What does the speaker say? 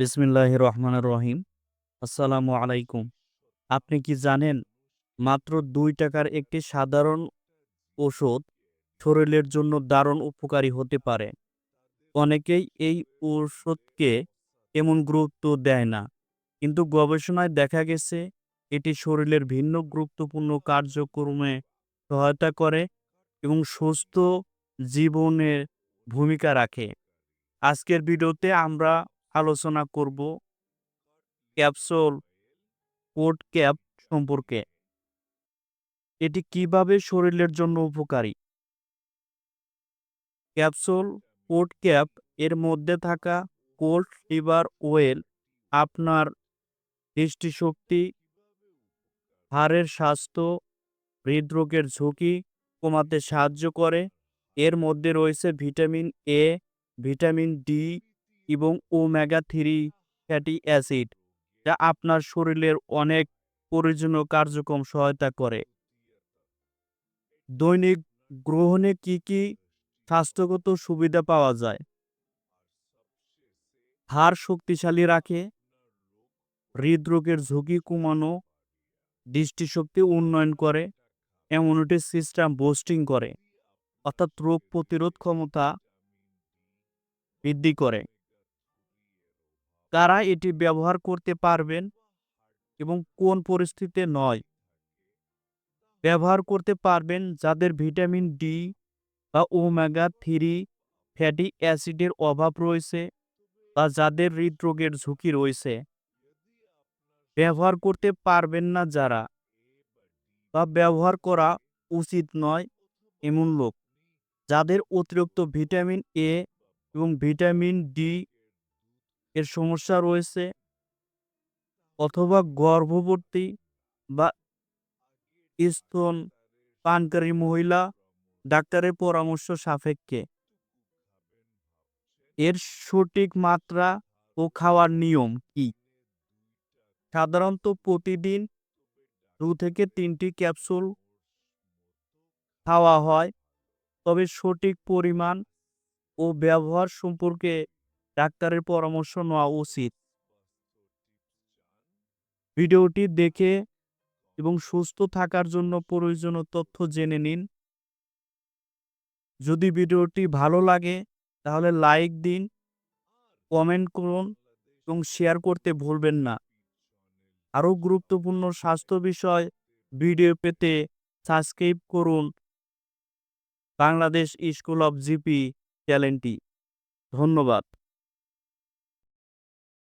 বিসমিল্লাহ রহমান রহিম। আসসালামু আলাইকুম। আপনি কি জানেন, মাত্র দুই টাকার একটি সাধারণ ওষুধ শরীরের জন্য দারুণ উপকারী হতে পারে। অনেকেই এই ওষুধকে এমন গুরুত্ব দেয় না। কিন্তু গবেষণায় দেখা গেছে, এটি শরীরের ভিন্ন গুরুত্বপূর্ণ কার্যক্রমে সহায়তা করে এবং সুস্থ জীবনের ভূমিকা রাখে। আজকের ভিডিওতে আমরা আলোচনা করব ক্যাপসুল কোড ক্যাপ সম্পর্কে। এটি কীভাবে শরীরের জন্য উপকারী? ক্যাপসুল কোড ক্যাপ এর মধ্যে থাকা কোল্ড লিভার ওয়েল আপনার দৃষ্টিশক্তি, হাড়ের স্বাস্থ্য, হৃদরোগের ঝুঁকি কমাতে সাহায্য করে। এর মধ্যে রয়েছে ভিটামিন এ ভিটামিন ডি এবং ওমেগা থ্রি ফ্যাটি অ্যাসিড যা আপনার শরীরের অনেক প্রয়োজনীয় কার্যক্রম সহায়তা করে। দৈনিক গ্রহণে কি কি স্বাস্থ্যগত সুবিধা পাওয়া যায়? হাড় শক্তিশালী রাখে, হৃদরোগের ঝুঁকি কমানো, দৃষ্টিশক্তি উন্নয়ন করে ইমিউনিটি সিস্টেম বোস্টিং করে, অর্থাৎ রোগ প্রতিরোধ ক্ষমতা বৃদ্ধি করে। কারা এটি ব্যবহার করতে পারবেন এবং কোন পরিস্থিতিতে নয়। ব্যবহার করতে পারবেন যাদের ভিটামিন ডি বা ওমেগা থ্রি ফ্যাটি অ্যাসিডের অভাব রয়েছে বা যাদের হৃদরোগের ঝুঁকি রয়েছে। ব্যবহার করতে পারবেন না যারা বা ব্যবহার করা উচিত নয় এমন লোক। যাদের অতিরিক্ত ভিটামিন এ এবং ভিটামিন ডি এর সমস্যা রয়েছে অথবা গর্ভবতী বা স্তন পানকারী মহিলা ডাক্তারের পরামর্শ সাপেক্ষে। এর সঠিক মাত্রা ও খাওয়ার নিয়ম কি? সাধারণত প্রতিদিন দু থেকে তিনটি ক্যাপসুল খাওয়া হয়, তবে সঠিক পরিমাণ ও ব্যবহার সম্পর্কে ডাক্তারের পরামর্শ নেওয়া উচিত। ভিডিওটি দেখে এবং সুস্থ থাকার জন্য প্রয়োজনীয় তথ্য জেনে নিন। যদি ভিডিওটি ভালো লাগে, তাহলে লাইক দিন, কমেন্ট করুন এবং শেয়ার করতে ভুলবেন না। আরও গুরুত্বপূর্ণ স্বাস্থ্য বিষয় ভিডিও পেতে সাবস্ক্রাইব করুন বাংলাদেশ স্কুল অফ জিপি চ্যানেলটি। ধন্যবাদ।